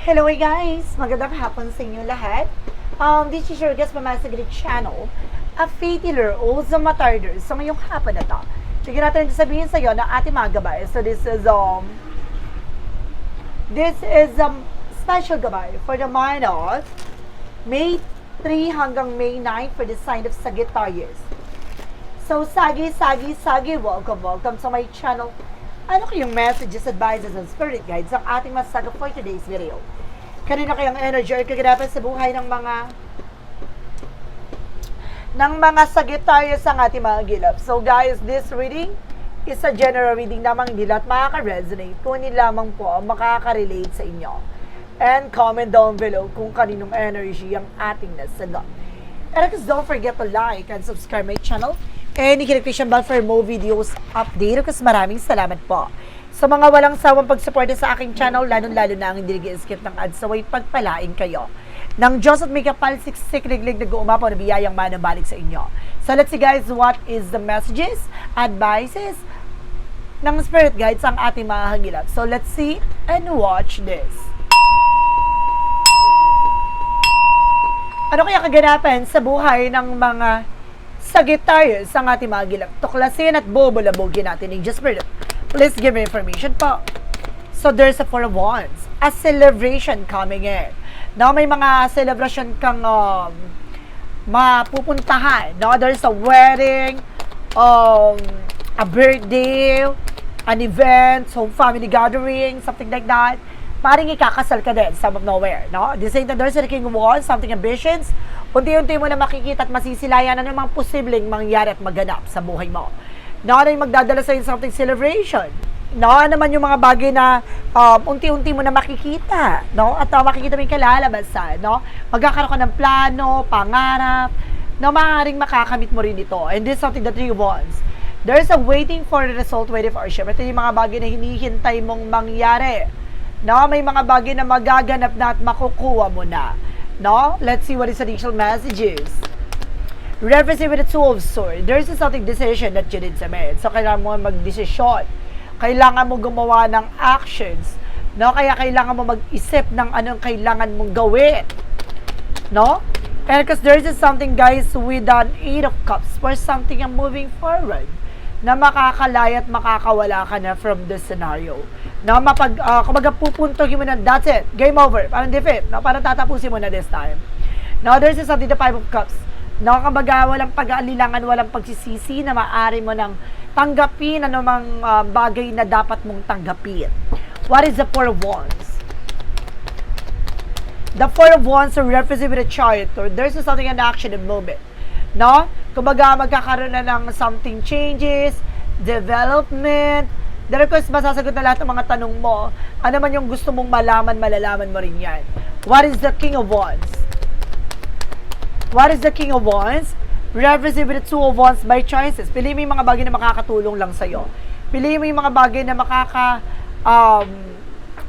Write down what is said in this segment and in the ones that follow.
Hello guys! Magandang hapon sa inyo lahat. Um, this is your guest Mama Saglit Channel, a faith healer o sa matarder sa ngayong hapon na to. Sige natin sabihin sa iyo na ating mga gabay. So this is um this is um special gabay for the month of May 3 hanggang May 9 for the sign of Sagittarius. So, Sagi, Sagi, Sagi, welcome, welcome to my channel. Ano kayong messages, advices, and spirit guides ang ating masaga for today's video? Kanina kayang energy or kaganapan sa buhay ng mga ng mga Sagittarius ang ating mga gilap. So guys, this reading is a general reading lamang hindi lahat makaka-resonate. Kung hindi lamang po ang makaka-relate sa inyo. And comment down below kung kaninong energy ang ating nasagot. And guys, don't forget to like and subscribe my channel. And i-click bell for videos update. Kasi maraming salamat po. Sa mga walang sawang pagsuporta sa aking channel, lalo-lalo na ang hindi nag-skip ng ads, saway pagpalain kayo. Nang Diyos at may kapal siksik liglig nag-uumapaw na biyayang manabalik sa inyo. So let's see guys, what is the messages, advices, ng spirit guides ang ating mga hagilap. So let's see and watch this. Ano kaya kaganapan sa buhay ng mga Sagittarius ang ating mga gilap? Tuklasin at bubulabugin natin ng Just Spirit. Please give me information po. So there's a Four of Wands, a celebration coming in. Now may mga celebration kang um, mapupuntahan. No? There's a wedding, um, a birthday, an event, home family gathering, something like that. Paring ikakasal ka din, some of nowhere, no? The same time, there's a king of wands, something ambitions, unti-unti mo na makikita at masisilayan yung mga posibleng mangyari at maganap sa buhay mo. No, ano yung magdadala sa'yo something celebration. No, naman yung mga bagay na um, unti-unti mo na makikita, no? At uh, makikita mo yung kalalabasan, no? Magkakaroon ka ng plano, pangarap, no, maaaring makakamit mo rin ito. And this is something that you want. There's a waiting for the result, waiting for ship. Ito yung mga bagay na hinihintay mong mangyari. No, may mga bagay na magaganap na at makukuha mo na. No? Let's see what is the initial messages. Referencing with the Two of Swords, there's a something decision that you need to make. So, kailangan mo mag-desisyon. Kailangan mo gumawa ng actions. No? Kaya kailangan mo mag-isip ng anong kailangan mong gawin. No? And because there's something, guys, with an Eight of Cups, for something ang moving forward na makakalaya at makakawala ka na from this scenario. Na mapag, uh, kumbaga pupuntohin mo na, that's it, game over, parang defeat, no? parang tatapusin mo na this time. Now, there's something, the Five of Cups, na kumbaga walang pag-aalilangan, walang pagsisisi na maaari mo nang tanggapin anumang uh, bagay na dapat mong tanggapin. What is the Four of Wands? The Four of Wands are represented with a chariot or there's something an action and moment. No? Kumbaga magkakaroon na ng something changes, development, of course, masasagot na lahat ng mga tanong mo. Ano man yung gusto mong malaman, malalaman mo rin yan. What is the King of Wands? What is the King of Wands? Represented with the Two of Wands by choices. Piliin mo yung mga bagay na makakatulong lang sa'yo. Piliin mo yung mga bagay na makaka, um,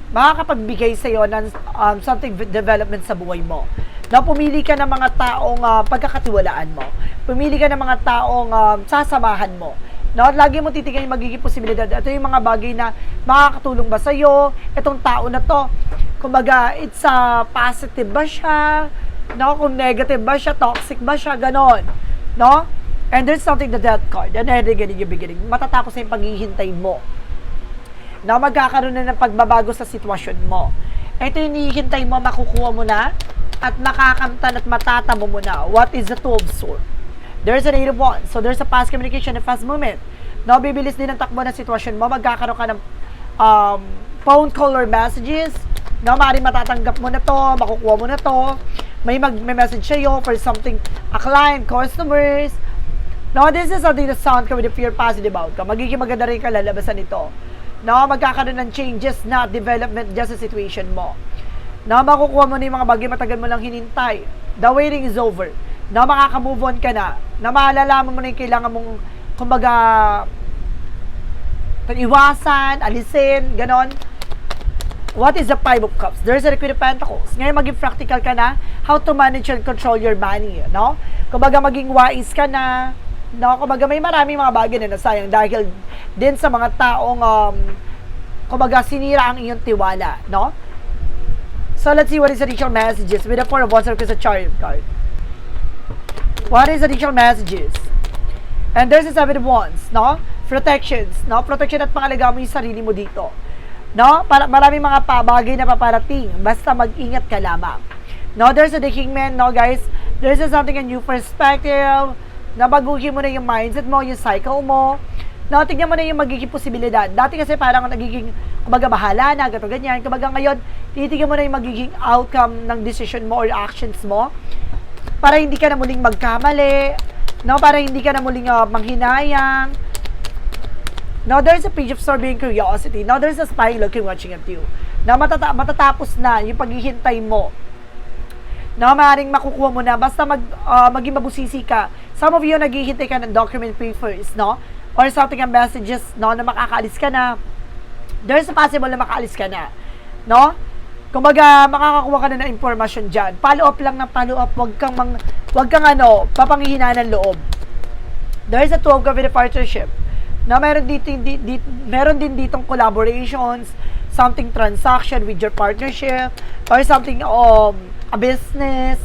makakapagbigay sa'yo ng um, something development sa buhay mo. Na pumili ka ng mga taong uh, pagkakatiwalaan mo. Pumili ka ng mga taong um, sasamahan mo. No, at lagi mo titignan yung magiging posibilidad. Ito yung mga bagay na makakatulong ba sa'yo? Itong tao na to, kumbaga, it's a uh, positive ba siya? No, kung negative ba siya, toxic ba siya, ganon. No? And there's something the death card. And then again, yung beginning. Matatapos na yung paghihintay mo. Na magkakaroon na ng pagbabago sa sitwasyon mo. Ito yung hinihintay mo, makukuha mo na at makakamtan at matatamo mo na. What is the two of swords? There's 8 of wands. So, there's a fast communication and fast movement. No, bibilis din ang takbo ng sitwasyon mo. Magkakaroon ka ng um, phone call or messages. No, maaaring matatanggap mo na to, makukuha mo na to. May mag-message sa'yo for something, a client, customers. No, this is something that sound ka with a fear positive outcome. Magiging maganda rin ka lalabasan ito. No, magkakaroon ng changes na development just sa situation mo. No, makukuha mo na yung mga bagay matagal mo lang hinintay. The waiting is over na makaka-move on ka na, na malalaman mo na yung kailangan mong, kumbaga, iwasan, alisin, ganon. What is the Five of Cups? There's a Queen of Pentacles. Ngayon, maging practical ka na how to manage and control your money, no? Kumbaga, maging wise ka na, no? Kumbaga, may maraming mga bagay na nasayang dahil din sa mga taong, um, kumbaga, sinira ang iyong tiwala, no? So let's see what is additional messages with the four of wands because a chariot card. What is additional messages? And there's a seven wands, no? Protections, no? Protection at pangalaga mo yung sarili mo dito. No? Para, maraming mga pa, bagay na paparating. Basta mag-ingat ka lamang. No? There's a the kingman, no guys? There's a something a new perspective. Nabaguhin mo na yung mindset mo, yung cycle mo. No, tignan mo na yung magiging posibilidad. Dati kasi parang nagiging, kumbaga bahala na, gato ganyan. Kumbaga ngayon, titignan mo na yung magiging outcome ng decision mo or actions mo para hindi ka na muling magkamali, no? Para hindi ka na muling uh, manghinayang. No, there's a page of sorbing curiosity. No, there's a spy looking, watching at you. Na matata- matatapos na yung paghihintay mo. No, maaaring makukuha mo na basta mag, uh, maging mabusisi ka. Some of you naghihintay ka ng document papers, no? Or something ang messages, no, na makakaalis ka na. There's a possible na makaalis ka na. No? Kumbaga, makakakuha ka na ng impormasyon dyan. Follow up lang ng follow up. Huwag kang, mang, huwag kang ano, papangihina ng loob. There's a 12 of a partnership. Na meron dito, di, di, meron din ditong collaborations, something transaction with your partnership, or something um, a business,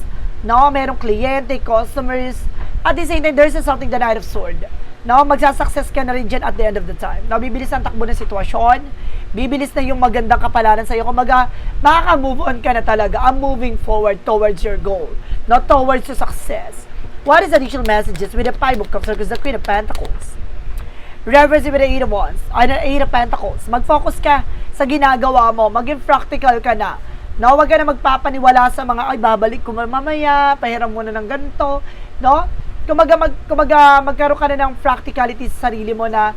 no? Merong kliyente, customers. At the same time, there's a something the Knight of Sword. No, magsasuccess ka na rin dyan at the end of the time. No, bibilis ang takbo ng sitwasyon, bibilis na yung magandang kapalaran sa'yo. Kumaga, makaka-move on ka na talaga. I'm moving forward towards your goal, not towards your success. What is additional messages with the Five of Cups because the Queen of Pentacles? Reverse with the Eight of Wands, ay Eight of Pentacles. Mag-focus ka sa ginagawa mo, maging practical ka na. No, wag ka na magpapaniwala sa mga, ay, babalik ko mamaya, pahiram muna ng ganito, no? Kumaga, mag, kumaga, magkaroon ka na ng practicality sa sarili mo na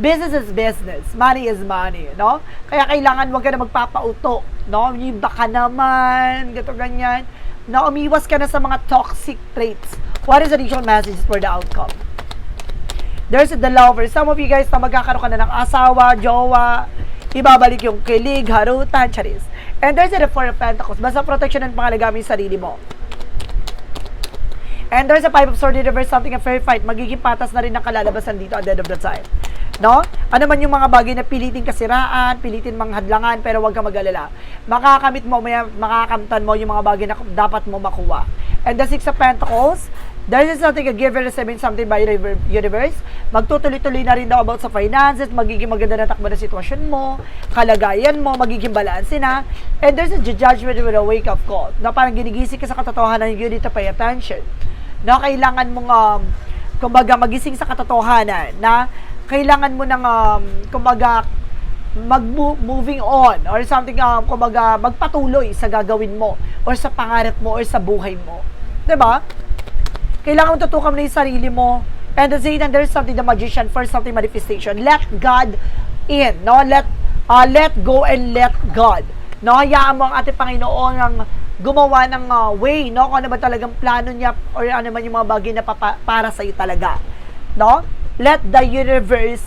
business is business, money is money, no? Kaya kailangan wag ka na magpapauto, no? Yung baka naman, gato ganyan. Na umiwas ka na sa mga toxic traits. What is the additional message for the outcome? There's the lover. Some of you guys na magkakaroon ka na ng asawa, jowa, ibabalik yung kilig, harutan, charis. And there's the Four of Pentacles. Basta protection ng pangalagamit yung sarili mo. And there's a Five of Swords in reverse, something a fair fight. Magiging patas na rin ang kalalabasan dito at the end of the time. No? Ano man yung mga bagay na pilitin kasiraan, pilitin mga hadlangan, pero huwag ka mag-alala. Makakamit mo, may, makakamtan mo yung mga bagay na dapat mo makuha. And the Six of Pentacles, there is something a give and receiving something by universe. Magtutuloy-tuloy na rin daw about sa finances, magiging maganda na takbo na sitwasyon mo, kalagayan mo, magiging balanse na. And there's a judgment with a wake-up call. Na parang ginigising ka sa katotohanan, you need to pay attention. Na kailangan mong, um, kumbaga, magising sa katotohanan na kailangan mo ng, um, kumbaga, mag-moving on or something, um, kumbaga, magpatuloy sa gagawin mo or sa pangarap mo or sa buhay mo. 'Di ba? Kailangan mo tutukan na yung sarili mo. And the Satan, there's something, the magician, for something manifestation. Let God in, no? Let, uh, let go and let God. No? Hayaan mo ang ating Panginoon ang gumawa ng uh, way, no? Kung ano ba talagang plano niya or ano man yung mga bagay na papa, para sa iyo talaga. No? Let the universe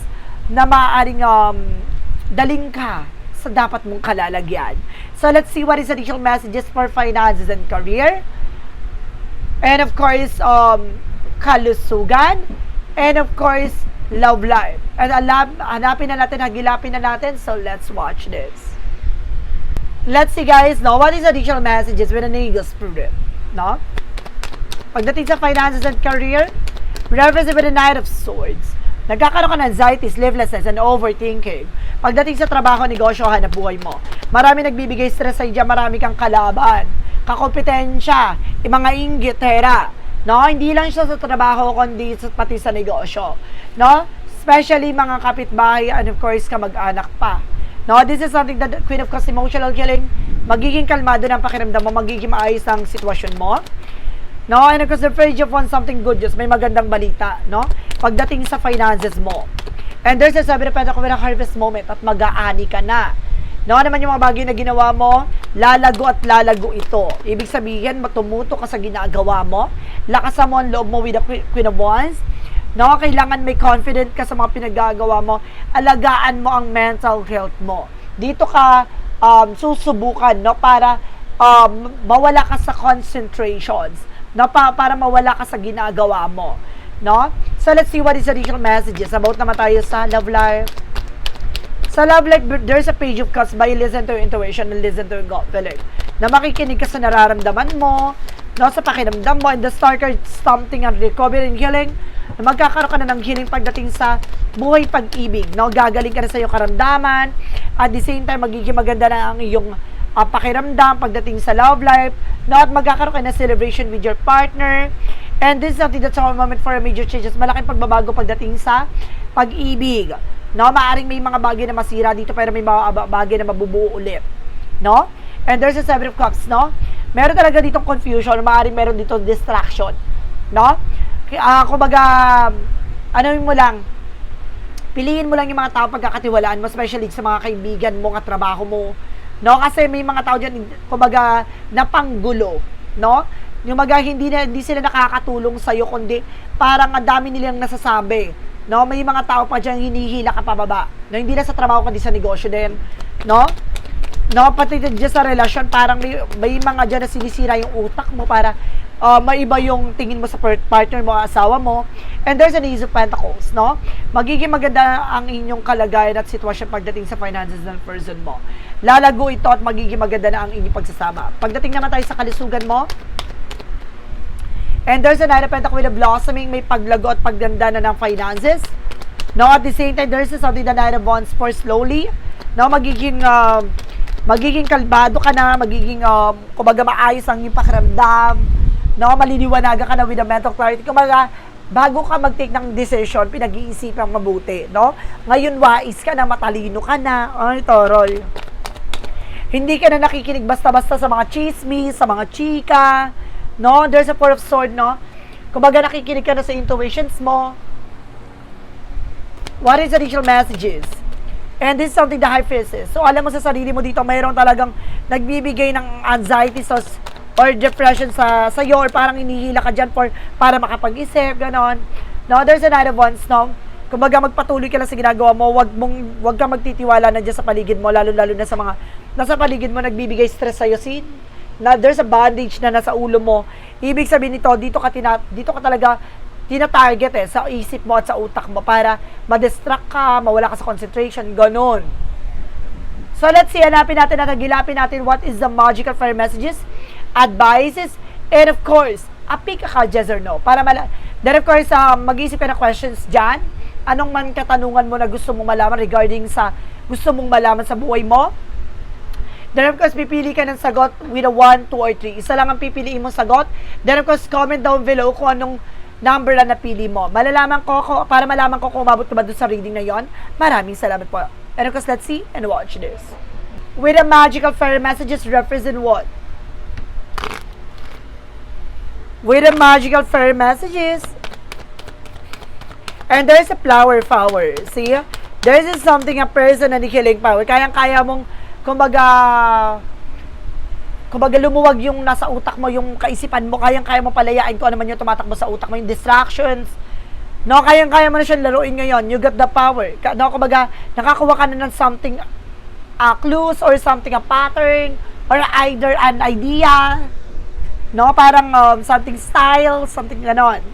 na maaaring um, daling ka sa dapat mong kalalagyan. So, let's see what is additional messages for finances and career. And of course, um, kalusugan. And of course, love life. And alam, hanapin na natin, hagilapin na natin. So, let's watch this. Let's see guys, no? What is additional messages with an eagle spirit? No? Pagdating sa finances and career, reference with the Knight of Swords. Nagkakaroon ka ng anxiety, sleeplessness, and overthinking. Pagdating sa trabaho, negosyo, hanap buhay mo. Marami nagbibigay stress sa iyo, marami kang kalaban, kakompetensya, mga inggit, hera. No? Hindi lang siya sa trabaho, kundi pati sa negosyo. No? Especially mga kapitbahay and of course, kamag-anak pa. No, this is something that Queen of Cups emotional killing, magiging kalmado ng pakiramdam mo, magiging maayos ang sitwasyon mo. No, and of course, the page of one something good news, may magandang balita, no? Pagdating sa finances mo. And there's a sabi na pwede ko harvest moment at mag-aani ka na. No, naman yung mga bagay na ginawa mo, lalago at lalago ito. Ibig sabihin, matumuto ka sa ginagawa mo, lakasan mo ang loob mo with the Queen of Wands, No, kailangan may confident ka sa mga pinagagawa mo. Alagaan mo ang mental health mo. Dito ka um, susubukan, no, para um, mawala ka sa concentrations, no, pa, para mawala ka sa ginagawa mo, no? So let's see what is additional messages about naman tayo sa love life. Sa love life, there's a page of cups by listen to your intuition and listen to your gut feeling. na makikinig ka sa nararamdaman mo, no, sa pakiramdam mo, and the star card, something and recovery and healing, magkakaroon ka na ng healing pagdating sa buhay pag-ibig, no, gagaling ka na sa iyong karamdaman, at the same time, magiging maganda na ang iyong ah, pakiramdam pagdating sa love life, no, at magkakaroon ka na celebration with your partner, and this is something that's a moment for a major changes, malaking pagbabago pagdating sa pag-ibig, no, maaring may mga bagay na masira dito, pero may mga bagay na mabubuo ulit, no, and there's a seven of cups, no, meron talaga ditong confusion, maaring meron dito distraction, no, kaya, kumbaga, ano mo lang, piliin mo lang yung mga tao pagkakatiwalaan mo, especially sa mga kaibigan mo, at trabaho mo. No? Kasi may mga tao dyan, kumbaga, napanggulo. No? Yung mga hindi, na, hindi sila nakakatulong sa'yo, kundi parang ang dami nilang nasasabi. No? May mga tao pa dyan hinihila ka pababa. No? Hindi na sa trabaho, kundi sa negosyo din. No? No, pati dyan sa relasyon, parang may, may mga dyan na sinisira yung utak mo para uh, maiba yung tingin mo sa partner mo, asawa mo. And there's an Ace of Pentacles, no? Magiging maganda ang inyong kalagayan at sitwasyon pagdating sa finances ng person mo. Lalago ito at magiging maganda na ang inyong pagsasama. Pagdating naman tayo sa kalusugan mo, and there's a Nine of Pentacles with a blossoming, may paglago at pagganda na ng finances. No, at the same time, there's something the Nine of Wands for slowly. No, magiging uh, magiging kalbado ka na, magiging, um, kumbaga, maayos ang iyong pakiramdam, no? maliliwanagan ka na with a mental clarity. Kumbaga, bago ka mag-take ng decision, pinag-iisipan mabuti, no? Ngayon, wais ka na, matalino ka na. Ay, torol. Hindi ka na nakikinig basta-basta sa mga chismis, sa mga chika, no? There's a four of sword, no? Kumbaga, nakikinig ka na sa intuitions mo. What is the initial messages? And this is something the high faces. So, alam mo sa sarili mo dito, mayroon talagang nagbibigay ng anxiety sa or depression sa sa iyo or parang inihila ka dyan for, para makapag-isip, ganon. No, there's another ones, no? Kumbaga magpatuloy ka lang sa ginagawa mo, wag mong wag kang magtitiwala na diyan sa paligid mo, lalo-lalo na sa mga nasa paligid mo nagbibigay stress sa iyo, sin. Na there's a bandage na nasa ulo mo. Ibig sabihin nito, dito ka tina, dito ka talaga tina-target eh, sa isip mo at sa utak mo para ma-distract ka, mawala ka sa concentration, ganun. So let's see, hanapin natin at gilapin natin what is the magical fire messages, advices, and of course, a pick a card, yes or no. Para mala Then of course, uh, mag-isip ka ng questions dyan. Anong man katanungan mo na gusto mong malaman regarding sa gusto mong malaman sa buhay mo. Then of course, pipili ka ng sagot with a 1, 2, or 3. Isa lang ang pipiliin mong sagot. Then of course, comment down below kung anong number lang napili mo. Malalaman ko, ko para malaman ko kung umabot ka ba doon sa reading na yon. Maraming salamat po. And of course, let's see and watch this. With a magical fairy messages represent what? With a magical fairy messages. And there's a flower power. See? There's is something a person na healing power. Kayang-kaya mong, kumbaga, kumbaga lumuwag yung nasa utak mo, yung kaisipan mo, kayang-kaya mo palayain kung ano man yung tumatakbo sa utak mo, yung distractions. No, kayang-kaya mo na siya laruin ngayon. You got the power. No, kumbaga, nakakuha ka na ng something, a clues or something, a pattern, or either an idea. No, parang um, something style, something ganon.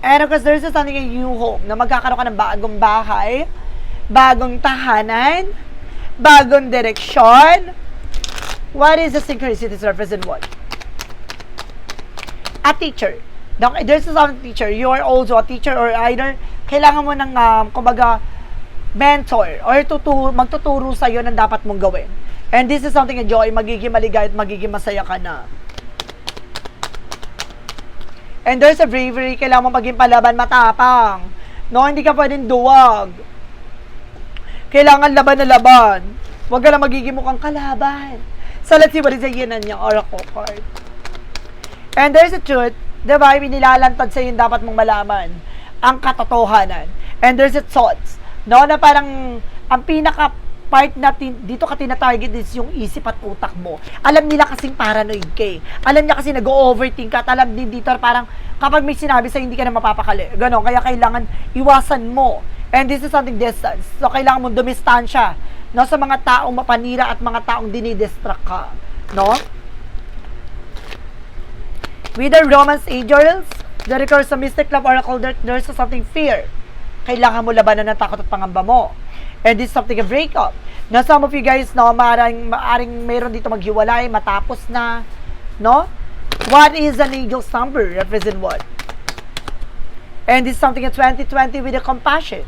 And of course, there's something a new home na magkakaroon ka ng bagong bahay, bagong tahanan, bagong direksyon. What is the synchronicities represent what? A teacher. Now, there's some teacher. You are also a teacher or either kailangan mo ng, um, kumbaga, mentor or tuturo, magtuturo sa iyo ng dapat mong gawin. And this is something a joy, magiging maligay at magiging masaya ka na. And there's a bravery, kailangan mo maging palaban matapang. No, hindi ka pwedeng duwag. Kailangan laban na laban. Huwag ka lang magiging mukhang kalaban. So let's see what is the yin and yang oracle card. And there's a truth, di ba, nilalantad sa yung dapat mong malaman. Ang katotohanan. And there's a thoughts. No, na parang ang pinaka part natin, dito ka tinatarget is yung isip at utak mo. Alam nila kasing paranoid ka eh. Alam niya kasi nag-overthink ka at alam din dito parang kapag may sinabi sa hindi ka na mapapakali. Ganon, kaya kailangan iwasan mo. And this is something distance. So, kailangan mong dumistansya no, sa mga taong mapanira at mga taong dinidistract ka. No? With the Romance Angels, the record sa Mystic Love Oracle, there, there's something fear. Kailangan mo labanan ng takot at pangamba mo. And this is something a breakup. Na some of you guys, no, maaring, maaring mayroon dito maghiwalay, matapos na, no? What is an angel's number? Represent what? And this is something in 2020 with a compassion.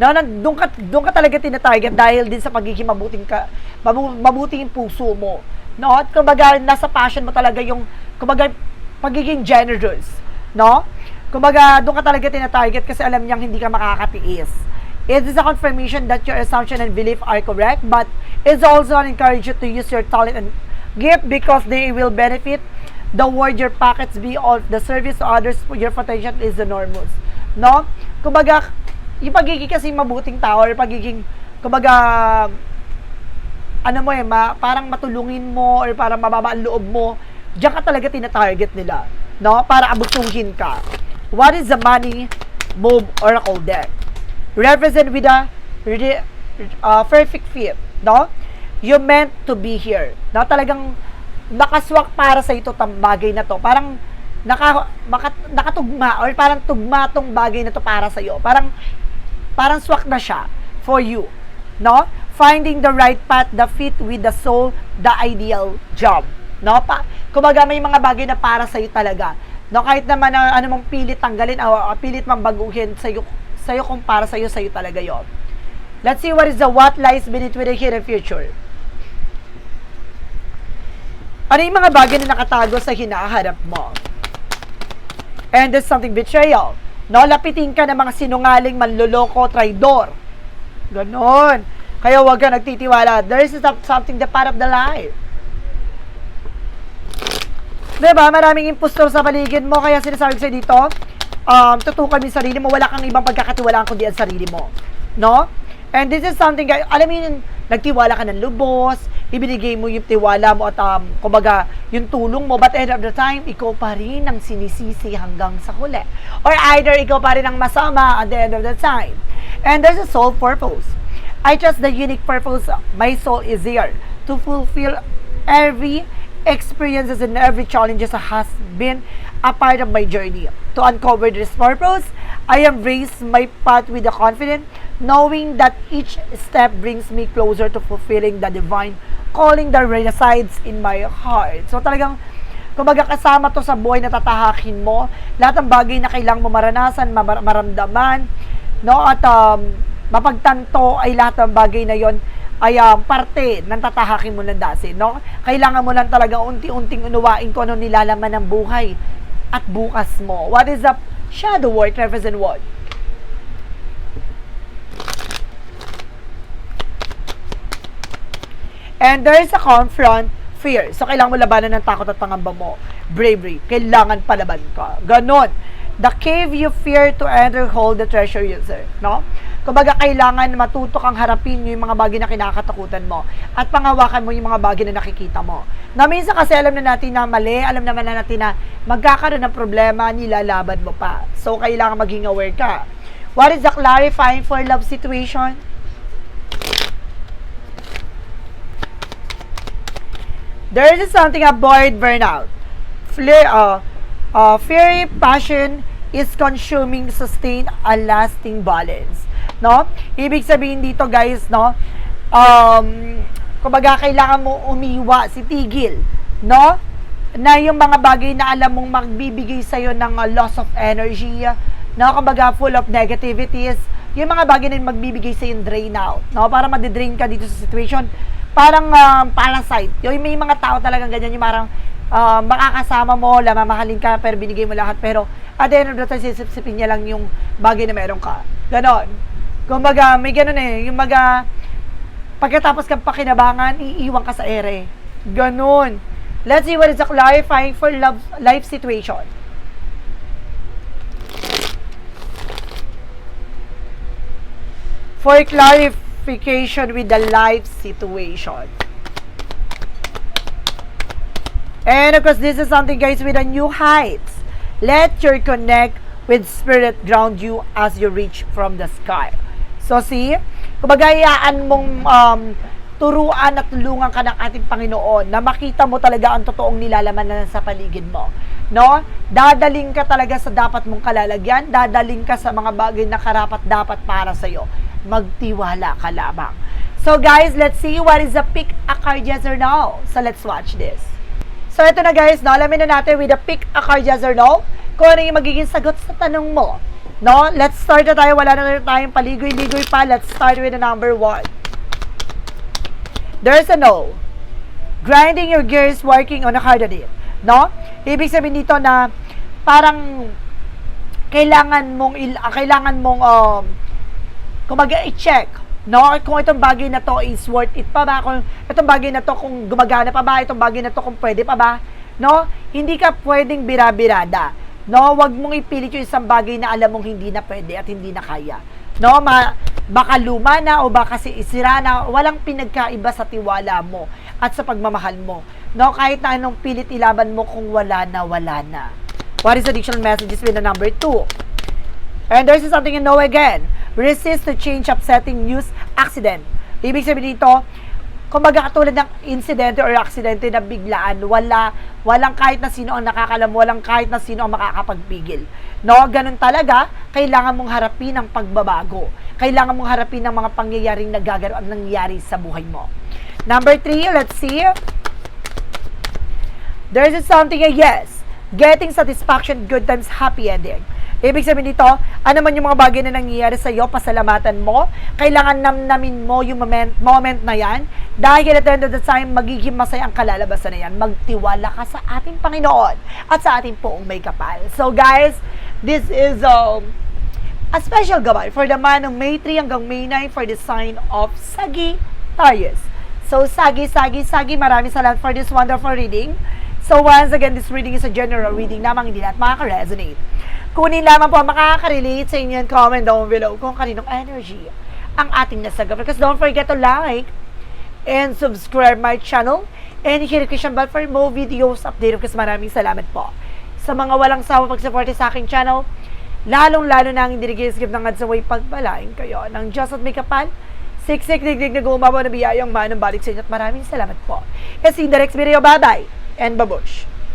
No, doon ka, doon ka talaga tinatarget dahil din sa pagiging mabuting ka, mabu, mabuting puso mo. No? At kumbaga, nasa passion mo talaga yung, kumbaga, pagiging generous. No? Kumbaga, doon ka talaga tinatarget kasi alam niyang hindi ka makakatiis. It is a confirmation that your assumption and belief are correct, but it's also an encouragement to use your talent and gift because they will benefit the word your pockets be of the service to others your potential is enormous. No? Kumbaga, yung pagiging kasi mabuting tao or pagiging, kumbaga, ano mo eh, ma, parang matulungin mo or parang mababa ang loob mo, diyan ka talaga tinatarget nila. No? Para abusuhin ka. What is the money move oracle deck? Represent with a uh, perfect fit. No? You meant to be here. No? Talagang nakaswak para sa ito tang bagay na to. Parang naka, maka, nakatugma or parang tugma tong bagay na to para sa iyo. Parang parang swak na siya for you. No? Finding the right path, the fit with the soul, the ideal job. No? Pa, kumbaga may mga bagay na para sa iyo talaga. No, kahit naman na ano mong pilit tanggalin o o pilit mang baguhin sa iyo, sa iyo kung para sa iyo, sa iyo talaga 'yon. Let's see what is the what lies beneath with the hidden future. Ano yung mga bagay na nakatago sa hinaharap mo? And there's something betrayal. No, lapitin ka ng mga sinungaling, manloloko, traidor. Ganon. Kaya huwag ka nagtitiwala. There is something the part of the life. Diba? Maraming impostor sa paligid mo. Kaya sinasabi ko sa'yo dito, um, tutukan mo yung sarili mo. Wala kang ibang pagkakatiwalaan kundi ang sarili mo. No? And this is something, guys, alam mo yun, nagtiwala ka ng lubos, ibinigay mo yung tiwala mo at um, kumbaga, yung tulong mo, but end of the time, ikaw pa rin ang sinisisi hanggang sa huli. Or either ikaw pa rin ang masama at the end of the time. And there's a soul purpose. I trust the unique purpose my soul is here to fulfill every experiences and every challenges has been a part of my journey. To uncover this purpose, I embrace my path with the confidence, knowing that each step brings me closer to fulfilling the divine calling that resides in my heart. So talagang kumbaga kasama to sa buhay na tatahakin mo, lahat ng bagay na kailangan mo maranasan, maramdaman, no? At um, mapagtanto ay lahat ng bagay na yon ay um, parte ng tatahakin mo ng dasi, no? Kailangan mo lang talaga unti-unting unawain kung ano nilalaman ng buhay at bukas mo. What is the shadow work represent what? And there is a confront fear. So, kailangan mo labanan ng takot at pangamba mo. Bravery. Kailangan palaban ka. Ganon. The cave you fear to enter hold the treasure user. No? Kumbaga, kailangan matuto kang harapin yung mga bagay na kinakatakutan mo. At pangawakan mo yung mga bagay na nakikita mo. Na minsan kasi alam na natin na mali, alam naman na natin na magkakaroon ng problema, nilalaban mo pa. So, kailangan maging aware ka. What is the clarifying for love situation? There is something avoid burnout. Flare, uh, uh, fiery passion is consuming, sustain a lasting balance. No? Ibig sabihin dito guys, no? Um, kumbaga kailangan mo umiwa, si tigil. No? Na yung mga bagay na alam mong magbibigay sa'yo ng uh, loss of energy, no? Kumbaga full of negativities, yung mga bagay na magbibigay sa'yo yung drain out. No? Para madidrain ka dito sa situation parang um, parasite. Yung may mga tao talagang ganyan, yung parang uh, makakasama mo, lamamahalin ka, pero binigay mo lahat. Pero at the end of the time, sisip-sipin niya lang yung bagay na meron ka. Ganon. Kumbaga, may ganon eh. Yung maga, pagkatapos ka pakinabangan, iiwan ka sa ere. Ganon. Let's see what is clarifying for love, life situation. For clarification with the life situation. And of course, this is something guys with a new heights. Let your connect with spirit ground you as you reach from the sky. So see, kumbaga mong um, turuan at tulungan ka ng ating Panginoon na makita mo talaga ang totoong nilalaman na sa paligid mo. No? Dadaling ka talaga sa dapat mong kalalagyan, dadaling ka sa mga bagay na karapat dapat para sa iyo. Magtiwala ka lamang. So guys, let's see what is the pick a card yes or no. So let's watch this. So ito na guys, no, alamin na natin with the pick a card yes or no kung ano yung magiging sagot sa tanong mo. No, let's start na tayo. Wala na tayong paligoy-ligoy pa. Let's start with the number one. There's a no. Grinding your gears working on a hard it. No? Ibig sabihin dito na parang kailangan mong il, ah, kailangan mong um, kumbaga i-check no kung itong bagay na to is worth it pa ba? Kung itong bagay na to kung gumagana pa ba? Itong bagay na to kung pwede pa ba? No hindi ka pwedeng bira-birada. No wag mong ipilit yung isang bagay na alam mong hindi na pwede at hindi na kaya. No ma, baka luma na o baka si isira na walang pinagkaiba sa tiwala mo at sa pagmamahal mo. No kahit na anong pilit ilaban mo kung wala na wala na. What is additional messages with the number 2 And there's something you know again. Resist to change upsetting news accident. Ibig sabihin dito, kumbaga katulad ng insidente or aksidente na biglaan, wala, walang kahit na sino ang nakakalam, walang kahit na sino ang makakapagpigil. No, ganun talaga, kailangan mong harapin ang pagbabago. Kailangan mong harapin ang mga pangyayaring nagagaro at nangyari sa buhay mo. Number three, let's see. There's something a yes. Getting satisfaction, good times, happy ending. Ibig sabihin dito, ano man yung mga bagay na nangyayari sa iyo, pasalamatan mo. Kailangan namnamin mo yung moment, moment na yan. Dahil at the end of the time, magiging masaya ang kalalabasan na yan. Magtiwala ka sa ating Panginoon at sa ating poong may kapal. So guys, this is um, a special gabay for the man ng May 3 hanggang May 9 for the sign of Sagittarius. So, Sagi, Sagi, Sagi, maraming salamat for this wonderful reading. So, once again, this reading is a general reading namang hindi lahat makaka-resonate. Kunin lamang po ang makaka-relate sa inyo and comment down below kung kaninong energy ang ating nasagap. Because don't forget to like and subscribe my channel and hit the bell for more videos update kasi maraming salamat po sa mga walang sawa pagsuporte sa aking channel lalong-lalo na ang hindi nag-skip ng ads away pagpalain kayo ng Diyos at may kapal siksik digdig na gumawa na biyayang manong balik sa inyo at maraming salamat po. Kasi in the next video, bye-bye and babush!